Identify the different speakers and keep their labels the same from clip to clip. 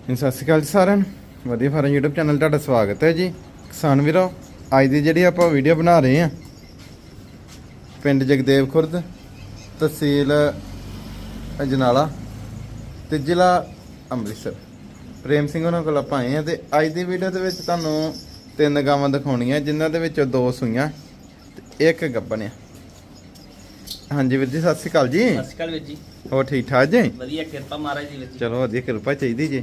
Speaker 1: ਸਤਿ ਸ਼੍ਰੀ ਅਕਾਲ ਜੀ ਸਾਰਿਆਂ ਨੂੰ। ਵਧੀਆ ਫਾਰਮ YouTube ਚੈਨਲ ਤੁਹਾਡਾ ਸਵਾਗਤ ਹੈ ਜੀ। ਕਿਸਾਨ ਵੀਰੋ ਅੱਜ ਦੀ ਜਿਹੜੀ ਆਪਾਂ ਵੀਡੀਓ ਬਣਾ ਰਹੇ ਹਾਂ ਪਿੰਡ ਜਗਦੇਵ ਖੁਰਦ ਤਹਿਸੀਲ ਅਜਨਾਲਾ ਤੇ ਜ਼ਿਲ੍ਹਾ ਅੰਮ੍ਰਿਤਸਰ। ਪ੍ਰੇਮ ਸਿੰਘ ਉਹਨਾਂ ਕੋਲ ਆਪਾਂ ਆਏ ਹਾਂ ਤੇ ਅੱਜ ਦੀ ਵੀਡੀਓ ਦੇ ਵਿੱਚ ਤੁਹਾਨੂੰ ਤਿੰਨ ਗਾਵਾਂ ਦਿਖਾਉਣੀਆਂ ਜਿਨ੍ਹਾਂ ਦੇ ਵਿੱਚੋਂ ਦੋ ਸੂਈਆਂ ਤੇ ਇੱਕ ਗੱਭਣ ਆ। ਹਾਂਜੀ ਵੀਰ ਜੀ ਸਤਿ ਸ਼੍ਰੀ ਅਕਾਲ ਜੀ।
Speaker 2: ਸਤਿ ਸ਼੍ਰੀ ਅਕਾਲ ਵੀਰ ਜੀ।
Speaker 1: ਹੋਰ ਠੀਕ ਠਾਕ ਜੀ?
Speaker 2: ਵਧੀਆ ਕਿਰਪਾ ਮਹਾਰਾਜ ਦੀ ਜੀ
Speaker 1: ਚਲੋ ਵਧੀਆ ਕਿਰਪਾ ਚਾਹੀਦੀ ਜੀ।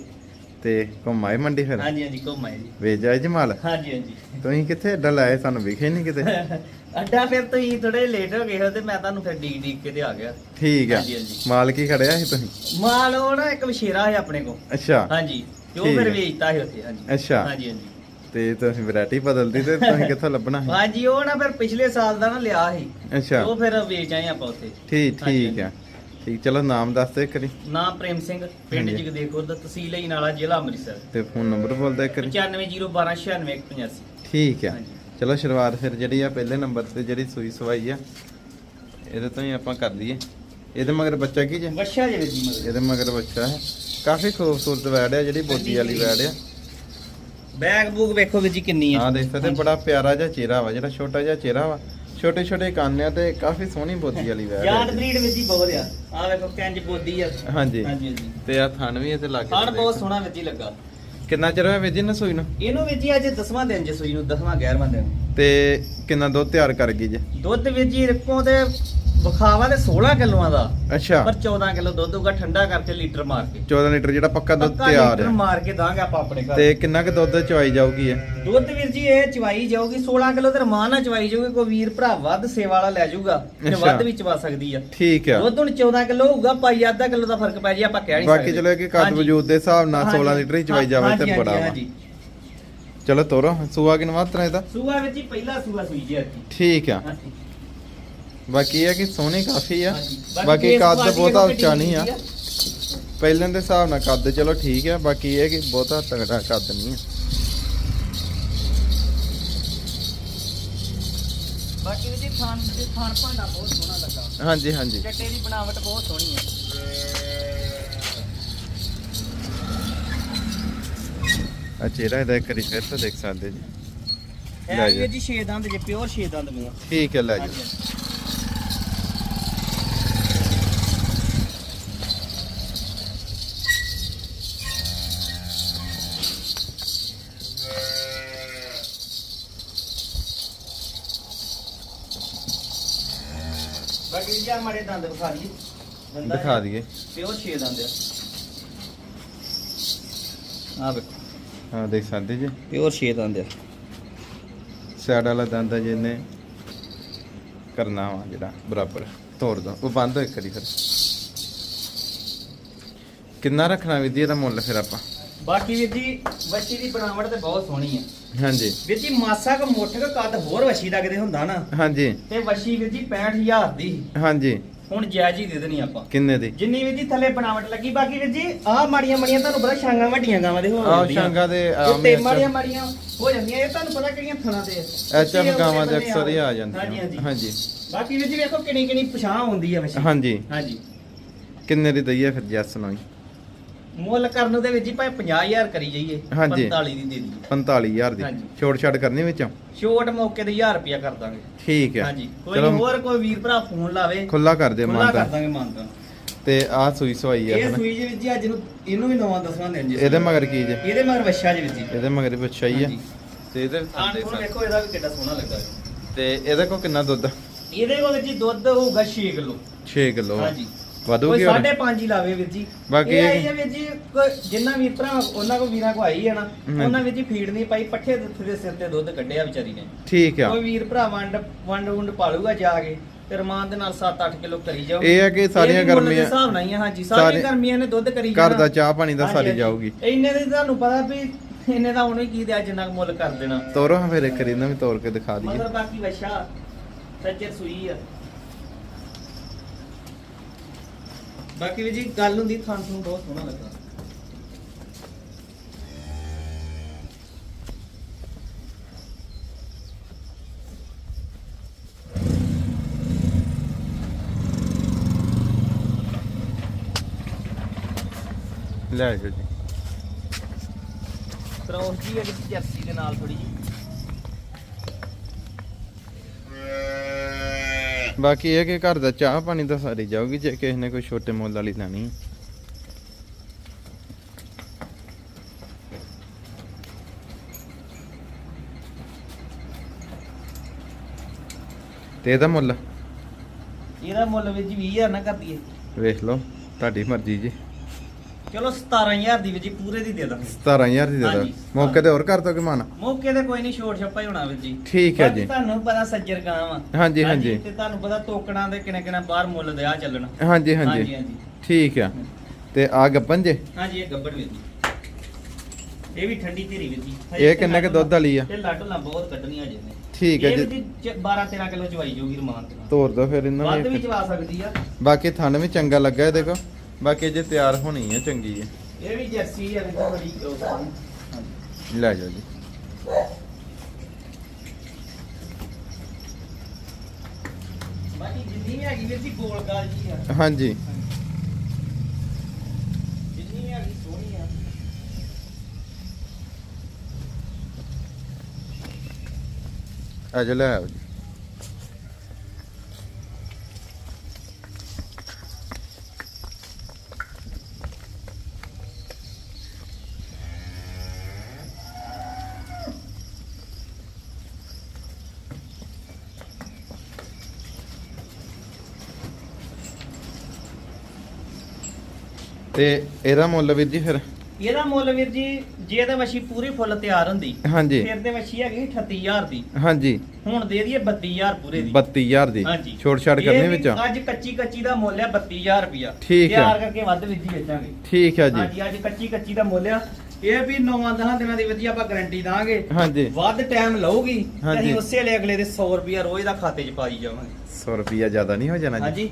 Speaker 1: ਤੇ ਘੁੰਮਾਏ ਮੰਡੀ ਫਿਰ?
Speaker 2: ਹਾਂਜੀ ਹਾਂਜੀ ਘੁੰਮਾਏ ਜੀ।
Speaker 1: ਵੇਚ ਆਏ ਜੀ ਮਾਲ?
Speaker 2: ਹਾਂਜੀ ਹਾਂਜੀ।
Speaker 1: ਤੁਸੀਂ ਕਿੱਥੇ ਅੱਡਾ ਲਾਏ ਸਾਨੂੰ ਵਿਖੇ ਨਹੀਂ ਕਿਤੇ?
Speaker 2: ਅੱਡਾ ਫਿਰ ਤੁਸੀਂ ਥੋੜੇ ਲੇਟ ਹੋ ਗਏ ਹੋ ਤੇ ਮੈਂ ਤੁਹਾਨੂੰ ਫਿਰ ਡੀਕ ਡੀਕ ਕੇ ਤੇ ਆ ਗਿਆ।
Speaker 1: ਠੀਕ ਆ। ਮਾਲ ਕੀ ਖੜਿਆ ਸੀ ਤੁਸੀਂ?
Speaker 2: ਮਾਲ ਉਹ ਨਾ ਇੱਕ ਵਿਸ਼ੇਰਾ ਹੈ ਆਪਣੇ ਕੋਲ।
Speaker 1: ਅੱਛਾ।
Speaker 2: ਹਾਂਜੀ
Speaker 1: ਠੀਕ
Speaker 2: ਫਿਰ
Speaker 1: ਹੈ।
Speaker 2: ਵੇਚਤਾ ਸੀ ਉੱਥੇ ਹਾਂਜੀ।
Speaker 1: ਅੱਛਾ।
Speaker 2: ਹਾਂਜੀ ਹਾਂਜੀ।
Speaker 1: ਤੇ ਤੁਸੀਂ ਵੈਰਾਈਟੀ ਬਦਲਦੀ ਤੇ ਤੁਸੀਂ ਕਿੱਥੋਂ ਲੱਭਣਾ ਸੀ?
Speaker 2: ਹਾਂਜੀ ਉਹ ਨਾ ਫਿਰ ਪਿਛਲੇ ਸਾਲ ਦਾ ਨਾ ਲਿਆ ਸੀ।
Speaker 1: ਅੱਛਾ।
Speaker 2: ਉਹ ਫਿਰ ਵੇਚ ਆਏ ਆਪਾਂ ਉੱਥੇ।
Speaker 1: ਠੀਕ ਠੀਕ ਆ। ਠੀਕ ਚਲੋ ਨਾਮ ਦੱਸ ਦੇ ਕਰੀ
Speaker 2: ਨਾਮ ਪ੍ਰੇਮ ਸਿੰਘ ਪਿੰਡ
Speaker 1: ਹਾਂਜੀ।
Speaker 2: ਜਗਦੇਖੁਰ ਦਾ ਤਹਿਸੀਲ ਹੀ ਨਾਲਾ ਜ਼ਿਲ੍ਹਾ ਅੰਮ੍ਰਿਤਸਰ।
Speaker 1: ਤੇ ਫੋਨ ਨੰਬਰ ਬੋਲ ਦੇ ਕਰੀ
Speaker 2: 9501296185
Speaker 1: ਠੀਕ ਆ। ਚਲੋ ਸ਼ੁਰੂਆਤ ਫਿਰ ਜਿਹੜੀ ਆ ਪਹਿਲੇ ਨੰਬਰ ਤੇ ਜਿਹੜੀ ਸੂਈ ਸਵਾਈ ਆ ਇਹਦੇ ਤੋਂ ਹੀ ਆਪਾਂ ਕਰ ਲਈਏ। ਇਹਦੇ ਮਗਰ ਬੱਚਾ ਕੀ ਜੇ?
Speaker 2: ਵਸ਼ਾ ਜੇ ਜੀ ਮਗਰ।
Speaker 1: ਇਹਦੇ ਮਗਰ ਬੱਚਾ ਹੈ। ਕਾਫੀ ਖੂਬਸੂਰਤ ਵੈੜ ਆ ਜਿਹੜੀ ਬੋਦੀ ਵਾਲੀ ਵੈੜ ਆ।
Speaker 2: ਬੈਗ ਬੂਗ ਵੇਖੋ ਜੀ ਕਿੰਨੀ ਹੈ
Speaker 1: ਹਾਂ ਦੇਖ ਸਕਦੇ ਬੜਾ ਪਿਆਰਾ ਜਿਹਾ ਚਿਹਰਾ ਵਾ ਜਿਹੜਾ ਛੋਟਾ ਜਿਹਾ ਚਿਹਰਾ ਵਾ। ਛੋਟੇ ਛੋਟੇ ਕੰਨ ਆ ਤੇ ਕਾਫੀ ਸੋਹਣੀ ਬੋਦੀ ਵਾਲੀ
Speaker 2: ਯਾਦ
Speaker 1: ਆ
Speaker 2: ਬਰੀਡ ਵਿੱਚ ਹੀ ਬਹੁਤ ਆ। ਆ ਵੇਖੋ ਕੰਜ ਬੋਦੀ ਆ।
Speaker 1: ਹਾਂਜੀ।
Speaker 2: ਹਾਂਜੀ
Speaker 1: ਤੇ ਆ ਥਣ ਵੀ ਇਹਦੇ ਲੱਗ
Speaker 2: ਹਣ ਬਹੁਤ ਸੋਹਣਾ ਵਿੱਚ ਹੀ ਲੱਗਾ।
Speaker 1: ਕਿੰਨਾ ਚਿਰ ਹੋਇਆ ਵੇਜੀ ਨਾ ਸੂਈ ਨੂੰ?
Speaker 2: ਇਹਨੂੰ ਹੀ ਅੱਜ 10ਵਾਂ ਦਿਨ ਜੇ ਸੂਈ ਨੂੰ 10ਵਾਂ 11ਵਾਂ ਦਿਨ।
Speaker 1: ਤੇ ਕਿੰਨਾ ਦੁੱਧ ਤਿਆਰ ਕਰ ਗਈ ਜੇ?
Speaker 2: ਦੁੱਧ ਹੀ ਰੱਖੋ ਤੇ ਵਿਖਾਵਾ ਤੇ 16 ਕਿਲੋਆਂ ਦਾ।
Speaker 1: ਅੱਛਾ।
Speaker 2: ਪਰ 14 ਕਿਲੋ ਦੁੱਧ ਹੋਊਗਾ ਠੰਡਾ ਕਰਕੇ ਲੀਟਰ ਮਾਰ ਕੇ।
Speaker 1: 14 ਲੀਟਰ ਜਿਹੜਾ ਪੱਕਾ ਦੁੱਧ
Speaker 2: ਪੱਕਾ
Speaker 1: ਤਿਆਰ
Speaker 2: ਲੀਟਰ
Speaker 1: ਹੈ।
Speaker 2: ਮਾਰ ਕੇ ਦਾਂਗੇ ਆਪਾਂ ਆਪਣੇ ਘਰ।
Speaker 1: ਤੇ ਕਿੰਨਾ ਕੁ ਦੁੱਧ ਚਵਾਈ ਜਾਊਗੀ ਇਹ?
Speaker 2: ਦੁੱਧ ਵੀਰ ਜੀ ਇਹ ਚਵਾਈ ਜਾਊਗੀ 16 ਕਿਲੋ ਤੇ ਰਮਾਨ ਨਾਲ ਚਵਾਈ ਜਾਊਗੀ ਕੋਈ ਵੀਰ ਭਰਾ ਵੱਧ ਸੇਵਾ ਵਾਲਾ ਲੈ ਜਾਊਗਾ ਤੇ
Speaker 1: ਅੱਛਾ।
Speaker 2: ਵੱਧ ਵੀ ਚਵਾ ਸਕਦੀ ਆ।
Speaker 1: ਠੀਕ ਆ।
Speaker 2: ਦੁੱਧ ਹੁਣ 14 ਕਿਲੋ ਹੋਊਗਾ ਪਾਈ ਅੱਧਾ ਕਿਲੋ ਦਾ ਫ਼ਰਕ ਪੈ ਜੀ ਆਪਾਂ ਕਹਿ ਨਹੀਂ
Speaker 1: ਬਾਕੀ ਚਲੋ ਇਹ ਕਿ ਕੱਦ
Speaker 2: ਹਾਂਜੀ।
Speaker 1: ਵਜੂਦ ਦੇ ਹਿਸਾਬ ਨਾਲ 16
Speaker 2: ਹਾਂਜੀ।
Speaker 1: ਲੀਟਰ ਹੀ ਚਵਾਈ ਜਾਵੇ
Speaker 2: ਹਾਂਜੀ,
Speaker 1: ਤੇ
Speaker 2: ਹਾਂਜੀ,
Speaker 1: ਬੜਾ ਵਾ।
Speaker 2: ਹਾਂਜੀ।
Speaker 1: ਚਲੋ ਤੋਰੋ ਸੂਆ ਤਰ੍ਹਾਂ ਇਹਦਾ?
Speaker 2: ਸੂਆ ਵਿੱਚ ਹੀ ਪਹਿਲਾ ਸੂਆ ਸੂਈ ਜੀ ਅੱਜ।
Speaker 1: ਠੀਕ ਆ।
Speaker 2: ਹਾਂਜੀ।
Speaker 1: ਬਾਕੀ ਇਹ ਆ ਕਿ ਸੋਹਣੀ ਕਾਫੀ ਆ। ਬਾਕੀ ਕੱਦ ਬਹੁਤਾ ਉੱਚਾ ਨਹੀਂ ਆ। ਪਹਿਲਾਂ ਦੇ ਹਿਸਾਬ ਨਾਲ ਕੱਦ ਚਲੋ ਠੀਕ ਆ ਬਾਕੀ ਇਹ ਕਿ ਬਹੁਤਾ ਤਗੜਾ ਕੱਦ ਨਹੀਂ ਆ।
Speaker 2: ਬਾਕੀ ਵੀ ਥਾਨ ਤੇ ਥਾਨ ਭਾਂਡਾ ਬਹੁਤ ਸੋਹਣਾ ਲੱਗਾ।
Speaker 1: ਹਾਂਜੀ ਹਾਂਜੀ।
Speaker 2: ਚੱਟੇ ਦੀ ਬਣਾਵਟ ਬਹੁਤ ਸੋਹਣੀ ਹੈ
Speaker 1: ਆ ਚਿਹਰਾ ਇਹਦਾ ਇੱਕ ਵਾਰੀ ਫਿਰ ਤੋਂ ਦੇਖ ਸਕਦੇ ਜੀ। ਲੈ
Speaker 2: ਜੀ ਦੰਦ ਜੇ ਪਿਓਰ ਛੇ ਦੰਦ ਮੂੰਹ
Speaker 1: ਠੀਕ ਹੈ ਲੈ
Speaker 2: ਹਾਂਜੀ, ਜੀ ਆਹ ਮਾੜੇ ਦੰਦ ਵਿਖਾ ਦਈਏ ਦੰਦਾਂ
Speaker 1: ਦਿਖਾ ਦਈਏ।
Speaker 2: ਪਿਓਰ ਛੇ ਦੰਦ ਆ। ਆ ਵੇਖੋ।
Speaker 1: ਹਾਂ ਦੇਖ ਸਕਦੇ ਜੀ।
Speaker 2: ਪਿਓਰ ਛੇ ਦੰਦ ਆ।
Speaker 1: ਸਾਈਡ ਵਾਲਾ ਦੰਦ ਆ ਜਿਹਨੇ ਕਰਨਾ ਵਾ ਜਿਹੜਾ ਬਰਾਬਰ। ਤੋੜ ਦੋ। ਉਹ ਬੰਦ ਹੋ ਇੱਕ ਫਿਰ। ਕਿੰਨਾ ਰੱਖਣਾ ਵਿਧੀ ਇਹਦਾ ਮੁੱਲ ਫਿਰ ਆਪਾਂ?
Speaker 2: ਬਾਕੀ ਵੀਰ ਜੀ ਬੱਚੀ ਦੀ ਬਣਾਵਟ ਤੇ ਬਹੁਤ ਸੋਹਣੀ ਆ।
Speaker 1: ਹਾਂਜੀ।
Speaker 2: ਵੀਰ ਜੀ ਮਾਸਾ ਕ ਮੁੱਠ ਕ ਕੱਦ ਹੋਰ ਵਸ਼ੀ ਦਾ ਕਿਤੇ ਹੁੰਦਾ ਨਾ
Speaker 1: ਹਾਂਜੀ।
Speaker 2: ਤੇ ਵਸ਼ੀ ਵੀਰ ਜੀ 65000 ਦੀ।
Speaker 1: ਹਾਂਜੀ।
Speaker 2: ਹੁਣ ਜਾਇਜ਼ ਹੀ ਦੇ ਦੇਣੀ ਆਪਾਂ।
Speaker 1: ਕਿੰਨੇ ਦੀ?
Speaker 2: ਜਿੰਨੀ ਵੀਰ ਜੀ ਥੱਲੇ ਬਣਾਵਟ ਲੱਗੀ ਬਾਕੀ ਵੀਰ ਜੀ ਆਹ ਮਾੜੀਆਂ ਮਾੜੀਆਂ ਤੁਹਾਨੂੰ ਪਤਾ ਛਾਂਗਾਂ ਵੱਡੀਆਂ ਗਾਵਾਂ ਦੇ ਹੋ
Speaker 1: ਆਹ। ਸ਼ਾਂਗਾ ਦੇ
Speaker 2: ਤੇ ਮਾੜੀਆਂ ਮਾੜੀਆਂ ਹੋ ਜਾਂਦੀਆਂ ਇਹ ਤੁਹਾਨੂੰ ਪਤਾ ਕਿਹੜੀਆਂ ਥਣਾ ਤੇ
Speaker 1: ਐਚ ਐਫ ਗਾਵਾਂ ਦੇ ਅਕਸਰ ਹੀ ਆ ਜਾਂਦੀਆਂ।
Speaker 2: ਹਾਂਜੀ ਬਾਕੀ ਵੀਰ ਜੀ ਵੇਖੋ ਕਿੰਨੀ ਕਿੰਨੀ ਪਛਾਣ ਹੁੰਦੀ ਆ ਵਸ਼ੀ
Speaker 1: ਹਾਂਜੀ।
Speaker 2: ਹਾਂਜੀ।
Speaker 1: ਕਿੰਨੇ ਦੀ ਦਈਏ ਫਿਰ ਜੱਸ ਨੂੰ ਜੀ?
Speaker 2: ਮੁੱਲ ਕਰਨ ਦੇ ਵਿੱਚ ਜੀ ਭਾਵੇਂ 50000 ਕਰੀ ਜਾਈਏ
Speaker 1: ਹਾਂਜੀ।
Speaker 2: 45 ਦੀ ਦੇ ਦਈਏ।
Speaker 1: 45000 ਦੀ।
Speaker 2: ਹਾਂਜੀ।
Speaker 1: ਛੋਟ ਛਾਟ ਕਰਨੀ ਵਿੱਚੋਂ?
Speaker 2: ਛੋਟ ਮੌਕੇ ਤੇ 1000 ਰੁਪਿਆ ਕਰ ਦਾਂਗੇ।
Speaker 1: ਠੀਕ ਹੈ।
Speaker 2: ਹਾਂਜੀ। ਕੋਈ
Speaker 1: ਚਲੋ।
Speaker 2: ਹੋਰ ਕੋਈ ਵੀਰ ਭਰਾ ਫੋਨ ਲਾਵੇ?
Speaker 1: ਖੁੱਲਾ ਕਰ ਦੇ
Speaker 2: ਖੁੱਲਾ ਕਰ
Speaker 1: ਮਾਨਤਾ
Speaker 2: ਦਾਂਗੇ ਮਾਨਤਾ।
Speaker 1: ਤੇ ਆਹ ਸੂਈ ਸਵਾਈ ਆ
Speaker 2: ਇਹ
Speaker 1: ਹਨਾ।
Speaker 2: ਸੂਈ ਜੀ ਵਿੱਚ ਜੀ ਅੱਜ ਨੂੰ ਇਹਨੂੰ ਵੀ ਨਵਾਂ ਦਸਵਾਂ ਦਿਨ ਜੀ।
Speaker 1: ਇਹਦੇ ਮਗਰ ਕੀ ਜੇ?
Speaker 2: ਇਹਦੇ ਮਗਰ ਵੱਛਾ ਜੀ ਵਿੱਚ ਜੀ।
Speaker 1: ਇਹਦੇ ਮਗਰ ਵੀ ਅੱਛਾ ਹੀ ਆ।
Speaker 2: ਹਾਂਜੀ।
Speaker 1: ਤੇ ਇਹਦੇ
Speaker 2: ਆਣ ਕੋਲ ਵੇਖੋ ਇਹਦਾ ਵੀ ਕਿੱਡਾ ਸੋਹਣਾ ਲੱਗਾ
Speaker 1: ਤੇ ਇਹਦੇ ਕੋ ਕਿੰਨਾ ਦੁੱਧ?
Speaker 2: ਇਹਦੇ ਕੋਲ ਜੀ ਦੁੱਧ ਹੋਊਗਾ 6 ਕਿਲੋ।
Speaker 1: 6 ਕਿਲੋ।
Speaker 2: ਹਾਂਜੀ।
Speaker 1: ਵਧੂ
Speaker 2: ਕੋਈ
Speaker 1: ਕੀ ਹੋਰ
Speaker 2: 5.5 ਹੀ ਲਾਵੇ ਵੀਰ ਜੀ।
Speaker 1: ਬਾਕੀ
Speaker 2: ਇਹ ਆਈ ਹੈ ਵੀਰ ਜੀ ਜਿੰਨਾ ਵੀਰ ਭਰਾ ਉਹਨਾਂ ਕੋ ਵੀਰਾਂ ਕੋ ਆਈ ਹੈ ਨਾ। ਉਹਨਾਂ ਵਿੱਚ ਹੀ ਫੀਡ ਨਹੀਂ ਪਾਈ ਪੱਠੇ ਦੁੱਧ ਦੇ ਸਿਰ ਤੇ ਦੁੱਧ ਕੱਢਿਆ ਵਿਚਾਰੀ ਨੇ।
Speaker 1: ਠੀਕ ਆ।
Speaker 2: ਕੋਈ ਵੀਰ ਭਰਾ ਵੰਡ ਵੰਡ ਵੰਡ ਪਾਲੂਗਾ ਜਾ ਕੇ ਤੇ ਰਮਾਨ ਦੇ ਨਾਲ 7-8 ਕਿਲੋ ਕਰੀ ਜਾਓ
Speaker 1: ਇਹ ਆ ਕਿ ਸਾਰੀਆਂ ਗਰਮੀਆਂ
Speaker 2: ਹਿਸਾਬ ਨਾਲ ਹੀ ਆ, ਹਾਂਜੀ।
Speaker 1: ਸਾਰੀ-
Speaker 2: ਸਾਰੀਆਂ ਗਰਮੀਆਂ ਨੇ ਦੁੱਧ ਕਰੀ
Speaker 1: ਘਰ
Speaker 2: ਜਾਣਾ।
Speaker 1: ਦਾ ਚਾਹ ਪਾਣੀ ਦਾ ਸਾਰੀ। ਜਾਊਗੀ।
Speaker 2: ਇੰਨੇ ਦੇ ਤੁਹਾਨੂੰ ਪਤਾ ਵੀ ਇੰਨੇ ਦਾ ਉਹਨੇ ਕੀ ਦਿਆ ਜਿੰਨਾ ਮੁੱਲ ਕਰ ਦੇਣਾ।
Speaker 1: ਤੋਰੋ ਹਾਂ ਫਿਰ ਇੱਕ ਇਹਨਾਂ ਵੀ ਤੋੜ ਕੇ ਦਿਖਾ ਦਈਏ।
Speaker 2: ਮਗਰ ਬਾਕੀ ਵਸ਼ਾ ਸੱਚਰ ਸੂਈ ਆ। ਬਾਕੀ ਵੀ ਜੀ ਗੱਲ ਹੁੰਦੀ ਥਾਂ ਨੂੰ ਬਹੁਤ ਸੋਹਣਾ ਲੱਗਾ।
Speaker 1: ਲੈ ਜਾਓ ਜੀ।
Speaker 2: ਕ੍ਰੋਸ ਜੀ ਹੈ ਜਰਸੀ ਦੇ ਨਾਲ ਥੋੜੀ ਜੀ
Speaker 1: ਬਾਕੀ ਇਹ ਕਿ ਘਰ ਦਾ ਚਾਹ ਪਾਣੀ ਤਾਂ ਸਾਰੀ ਜਾਊਗੀ ਜੇ ਕਿਸੇ ਨੇ ਕੋਈ ਛੋਟੇ ਮੁੱਲ ਵਾਲੀ ਲੈਣੀ। ਤੇ ਇਹਦਾ ਮੁੱਲ?
Speaker 2: ਇਹਦਾ ਮੁੱਲ ਵਿੱਚ 20000 ਨਾ ਕਰ ਦਈਏ।
Speaker 1: ਵੇਖ ਲਓ ਤੁਹਾਡੀ ਮਰਜ਼ੀ ਜੀ।
Speaker 2: ਚਲੋ 17000 ਦੀ ਵਿੱਚ ਜੀ ਪੂਰੇ ਦੀ ਦੇ ਦਾਂ
Speaker 1: 17000 ਦੀ ਦੇ ਦੋ।
Speaker 2: ਹਾਂਜੀ।
Speaker 1: ਮੌਕੇ ਤੇ ਹੋਰ ਕਰ ਦੋ ਕਿ ਮਾਨ?
Speaker 2: ਮੌਕੇ ਤੇ ਕੋਈ ਨਹੀਂ ਛੋਟ ਛੱਪਾ ਹੀ ਹੋਣਾ ਵਿੱਚ ਜੀ।
Speaker 1: ਠੀਕ ਹੈ
Speaker 2: ਬਾਕੀ
Speaker 1: ਜੀ।
Speaker 2: ਤੁਹਾਨੂੰ ਪਤਾ ਸੱਜਰ ਗਾਂ ਵਾ
Speaker 1: ਹਾਂਜੀ ਹਾਂਜੀ
Speaker 2: ਤੇ ਤੁਹਾਨੂੰ ਪਤਾ ਟੋਕਣਾ ਦੇ ਕਿਨੇ ਕਿਨੇ ਬਾਹਰ ਮੁੱਲ ਦੇ ਆ ਚੱਲਣਾ।
Speaker 1: ਹਾਂਜੀ
Speaker 2: ਹਾਂਜੀ।
Speaker 1: ਹਾਂਜੀ
Speaker 2: ਹਾਂਜੀ।
Speaker 1: ਠੀਕ ਆ। ਤੇ ਆ ਗੱਪਨ ਜੇ?
Speaker 2: ਹਾਂਜੀ ਇਹ ਗੱਬੜ ਵਿੱਚ ਜੀ। ਇਹ ਵੀ ਠੰਡੀ ਧੀਰੀ ਵਿੱਚ ਜੀ।
Speaker 1: ਇਹ ਕਿੰਨੇ ਕੁ ਦੁੱਧ ਵਾਲੀ ਆ?
Speaker 2: ਇਹ ਲੱਡ ਲਾਂ ਬਹੁਤ ਕੱਢਣੀਆਂ ਜੇ ਨੇ
Speaker 1: ਠੀਕ ਹੈ
Speaker 2: ਇਹ
Speaker 1: ਜੀ।
Speaker 2: ਵੀ 12 13 ਕਿਲੋ ਚਵਾਈ ਜਾਊਗੀ ਰਮਾਨ
Speaker 1: ਤੋਰ ਦੋ ਫਿਰ ਇਹਨਾਂ
Speaker 2: ਵੱਧ
Speaker 1: ਨੂੰ
Speaker 2: ਵੀ
Speaker 1: ਇੱਕ।
Speaker 2: ਚਵਾ ਸਕਦੀ ਆ।
Speaker 1: ਬਾਕੀ ਥਣ ਵੀ ਚੰਗਾ ਲੱਗਾ ਇਹਦੇ ਕੋ। ਬਾਕੀ ਜੇ ਤਿਆਰ ਹੋਣੀ ਹੈ ਚੰਗੀ ਹੈ
Speaker 2: ਇਹ ਵੀ ਜਰਸੀ ਆ ਵਿੱਚ ਬੜੀ
Speaker 1: ਲੈ ਜਾਓ ਜੀ।
Speaker 2: ਬਾਕੀ ਜਿੰਨੀ ਹੈਗੀ ਵੀਰ ਜੀ ਗੋਲ ਗਾਲ ਜੀ ਆ।
Speaker 1: ਹਾਂਜੀ।
Speaker 2: ਜਿੰਨੀ ਹੈਗੀ ਸੋਹਣੀ ਆ।
Speaker 1: ਅਜ ਲੈ ਆਓ ਜੀ। ਤੇ ਇਹਦਾ ਮੁੱਲ ਵੀਰ ਜੀ ਫਿਰ?
Speaker 2: ਇਹਦਾ ਮੁੱਲ ਵੀਰ ਜੀ ਜੇ ਤਾਂ ਮੱਛੀ ਪੂਰੀ ਫੁੱਲ ਤਿਆਰ ਹੁੰਦੀ
Speaker 1: ਹਾਂਜੀ।
Speaker 2: ਫਿਰ ਤੇ ਮੱਛੀ ਹੈਗੀ 38000 ਦੀ।
Speaker 1: ਹਾਂਜੀ।
Speaker 2: ਹੁਣ ਦੇ ਦਈਏ 32000 ਪੂਰੇ ਦੀ।
Speaker 1: 32000 ਦੀ।
Speaker 2: ਹਾਂਜੀ।
Speaker 1: ਛਾੜ
Speaker 2: ਇਹ
Speaker 1: ਕਰਨੀ ਵਿੱਚ?
Speaker 2: ਅੱਜ ਕੱਚੀ ਕੱਚੀ ਦਾ ਮੁੱਲ ਹੈ 32000 ਰੁਪਿਆ
Speaker 1: ਠੀਕ ਹੈ।
Speaker 2: ਤਿਆਰ ਕਰਕੇ ਵੱਧ ਵਿੱਚ ਹੀ ਵੇਚਾਂਗੇ।
Speaker 1: ਠੀਕ ਹੈ ਜੀ।
Speaker 2: ਹਾਂਜੀ ਅੱਜ ਕੱਚੀ ਕੱਚੀ ਦਾ ਮੁੱਲ ਆ। ਇਹ ਵੀ 9-10 ਦਿਨਾਂ ਦੀ ਵਧੀਆ ਆਪਾਂ ਗਾਰੰਟੀ ਦਾਂਗੇ।
Speaker 1: ਹਾਂਜੀ।
Speaker 2: ਵੱਧ ਟਾਈਮ ਲਊਗੀ। ਅਸੀਂ ਉਸੇ ਵੇਲੇ ਅਗਲੇ ਦੇ 100 ਰੁਪਿਆ ਰੋਜ਼ ਦਾ ਖਾਤੇ 'ਚ ਪਾਈ ਜਾਵਾਂਗੇ।
Speaker 1: 100 ਰੁਪਿਆ ਜ਼ਿਆਦਾ ਨਹੀਂ ਹੋ ਜਾਣਾ ਜੀ।
Speaker 2: ਹਾਂਜੀ।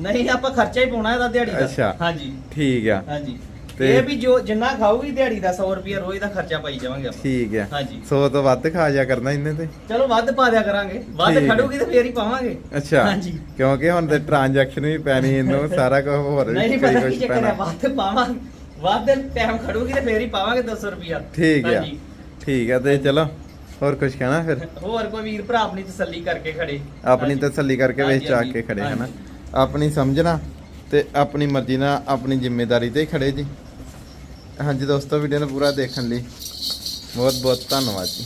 Speaker 2: ਨਹੀਂ ਆਪਾਂ ਖਰਚਾ ਹੀ ਪਾਉਣਾ ਇਹਦਾ ਦਿਹਾੜੀ ਦਾ।
Speaker 1: ਅੱਛਾ।
Speaker 2: ਹਾਂਜੀ।
Speaker 1: ਠੀਕ ਆ।
Speaker 2: ਹਾਂਜੀ।
Speaker 1: ਤੇ-
Speaker 2: ਇਹ ਵੀ ਜੋ ਜਿੰਨਾ ਖਾਊਗੀ ਦਿਹਾੜੀ ਦਾ 100 ਰੁਪਿਆ ਰੋਜ਼ ਦਾ ਖਰਚਾ ਪਾਈ ਜਾਵਾਂਗੇ ਆਪਾਂ।
Speaker 1: ਠੀਕ ਆ।
Speaker 2: ਹਾਂਜੀ।
Speaker 1: 100 ਤੋਂ ਵੱਧ ਖਾ ਜਾ ਕਰਨਾ ਇਹਨੇ ਤੇ।
Speaker 2: ਚਲੋ ਵੱਧ ਪਾ ਦਿਆ ਕਰਾਂਗੇ। ਵੱਧ
Speaker 1: ਠੀਕ।
Speaker 2: ਖੜੂਗੀ ਤੇ ਫੇਰ ਹੀ ਪਾਵਾਂਗੇ।
Speaker 1: ਅੱਛਾ।
Speaker 2: ਹਾਂਜੀ।
Speaker 1: ਕਿਉਂਕਿ ਹੁਣ ਤੇ ਟ੍ਰਾਂਜੈਕਸ਼ਨ ਵੀ ਪੈਣੀ ਇਹਨੂੰ ਸਾਰਾ ਕੁਝ ਹੋਰ ਵੀ
Speaker 2: ਨਹੀਂ
Speaker 1: ਕਈ
Speaker 2: ਪਤਾ ਕੀ
Speaker 1: ਕੁਝ
Speaker 2: ਚੱਕਰ ਹੈ
Speaker 1: ਪੈਣਾ।
Speaker 2: ਵੱਧ ਪਾਵਾਂਗੇ। ਵੱਧ ਟਾਈਮ ਖੜੂਗੀ ਤੇ ਫੇਰ ਹੀ ਪਾਵਾਂਗੇ 200 ਰੁਪਿਆ
Speaker 1: ਠੀਕ ਆ।
Speaker 2: ਹਾਂਜੀ।
Speaker 1: ਠੀਕ ਆ ਤੇ ਚਲੋ ਹੋਰ ਕੁਝ ਕਹਿਣਾ ਫਿਰ?
Speaker 2: ਹੋਰ ਕੋਈ ਵੀਰ ਭਰਾ ਆਪਣੀ ਤਸੱਲੀ ਕਰਕੇ ਖੜੇ।
Speaker 1: ਆਪਣੀ
Speaker 2: ਹਾਂਜੀ।
Speaker 1: ਤਸੱਲੀ ਕਰਕੇ ਵਿੱਚ
Speaker 2: ਹਾਂਜੀ,
Speaker 1: ਆ
Speaker 2: ਹਾਂਜੀ,
Speaker 1: ਕੇ ਖੜੇ ਹਨਾ?
Speaker 2: ਹਾਂਜੀ।
Speaker 1: ਆਪਣੀ ਸਮਝਣਾ ਤੇ ਆਪਣੀ ਮਰਜ਼ੀ ਨਾਲ ਆਪਣੀ ਜ਼ਿੰਮੇਵਾਰੀ ਤੇ ਹੀ ਖੜੇ ਜੀ। ਹਾਂਜੀ ਦੋਸਤੋ ਵੀਡੀਓ ਨੂੰ ਪੂਰਾ ਦੇਖਣ ਲਈ ਬਹੁਤ ਬਹੁਤ ਧੰਨਵਾਦ ਜੀ।